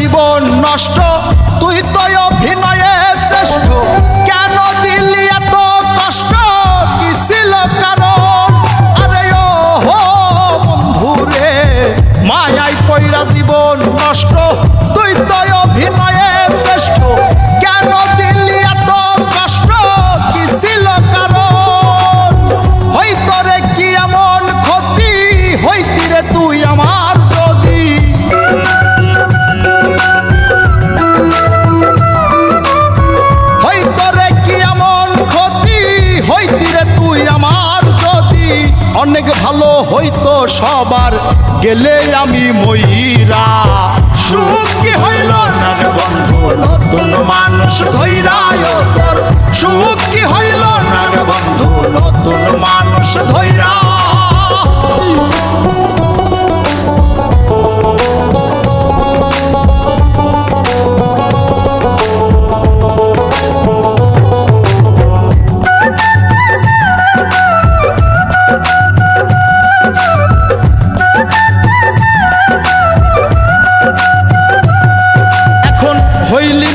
জীবন নষ্ট, তুই তো অভিনয়ে শ্রেষ্ঠ। কেন দিলি এত কষ্ট? কি ছিল কারণ? আরে ও হো বন্ধুরে মায়াই পয়রা জীবন নষ্ট। অনেক ভালো হইতো সবার। গেলে আমি ময়রা। সুখ কি হইল না বন্ধু নতুন মানুষ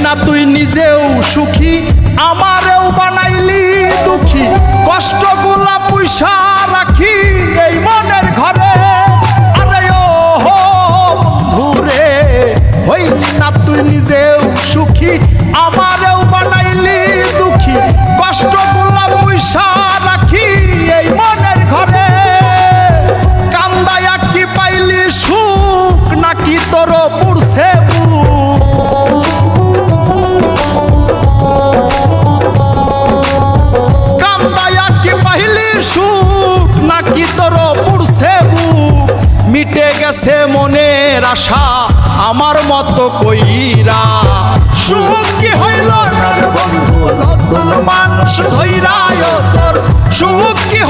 না তুই নিজেও সুখী? আমারেও বানাইলি দুঃখী। কষ্টগুলা পয়সা রাখি এই মনের ঘরে। আরে ও ধুরে হইলি না তুই নিজেও সুখী? আমারেও বানাই গেছে মনের আশা, আমার মত কইরা। সুখ কি হইল বন্ধু? মানুষ হইরা তোর সুখ কি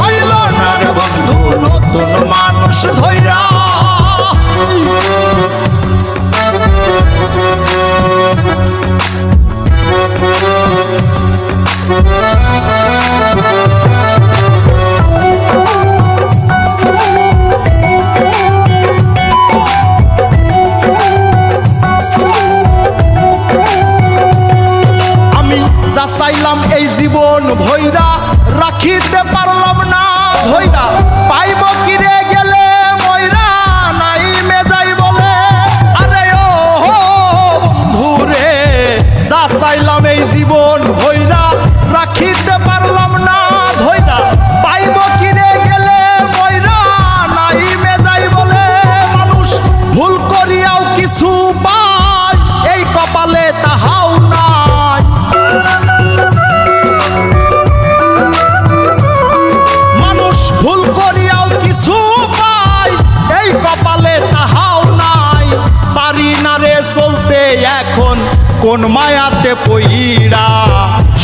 যা চাইলাম এই জীবন ভৈরা রাখিতে পারলাম না ভৈরা। কোন মায়াতে পইরা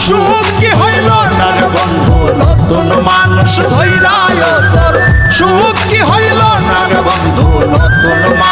সুখ কি হইল নার বন্ধু, নতুন মানুষ ধৈরায় তোর সুখ কি হইল নার বন্ধু, নতুন মানুষ